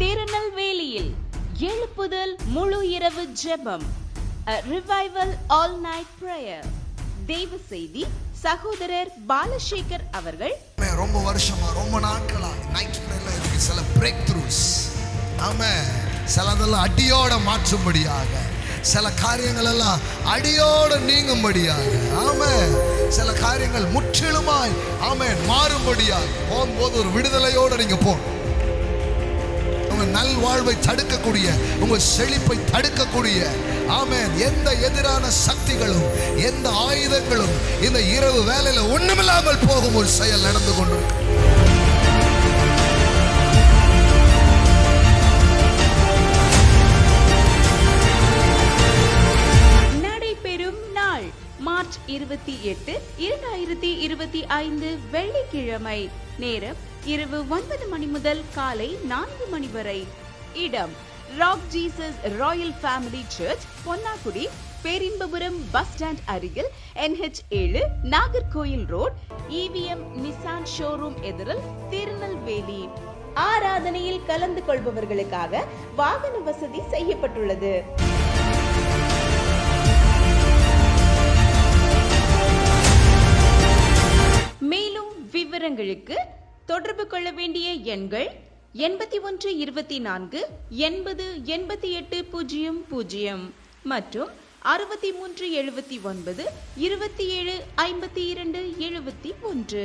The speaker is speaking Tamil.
திருநெல்வேலியில் எழுப்புதல் முழு இரவு ஜெபம். ரிவைவல் ஆல் நைட் பிரேயர் தெய்வ செய்தி சகோதரர் பாலசேகர் அவர்கள். ரொம்ப வருஷமா ரொம்ப நாட்களா நைட் பிரேயர்ல இருக்கு. சில பிரேக் த்ரூஸ் ஆமா சிலதெல்லாம் அடியோட மாற்றும்படியாக. சில காரியங்கள் எல்லாம் அடியோட நீங்கும்படியாக. ஆம சில காரியங்கள் முற்றிலுமாய் ஆமென் மாறும்படியாக. போகும்போது ஒரு விடுதலையோடு நீங்கள் போகணும். நல்வாழ்வை தடுக்கக்கூடிய உங்க செழிப்பை தடுக்கக்கூடிய ஆமேன். எந்த எதிரான சக்திகளும் எந்த ஆயுதங்களும் இந்த இரவு வேலையில ஒண்ணுமில்லாமல் போகும் ஒரு செயல் நடந்து கொண்டிருக்கு. நடைபெறும் நாள் மார்ச் இருபத்தி எட்டு இரண்டாயிரத்தி இருபத்தி ஐந்து வெள்ளிக்கிழமை. நேரம் இரவு ஒன்பது மணி முதல் காலை நான்கு மணி வரை. இடம் Rock Jesus Royal Family Church Ponnakudi Perinbapuram bus stand அருகில் என்ஹெச் ஏழு Nagercoil road EVM Nissan showroom எதிரில் திருநெல்வேலி. ஆராதனையில் கலந்து கொள்பவர்களுக்காக வாகன வசதி செய்யப்பட்டுள்ளது. விவரங்களுக்கு தொடர்பு கொள்ள வேண்டிய எண்கள் எண்பத்தி ஒன்று இருபத்தி நான்கு எண்பது எண்பத்தி எட்டு பூஜ்ஜியம் பூஜ்ஜியம். மற்றும் அறுபத்தி மூன்று எழுபத்தி ஒன்பது இருபத்தி ஏழு ஐம்பத்தி இரண்டு எழுபத்தி ஒன்று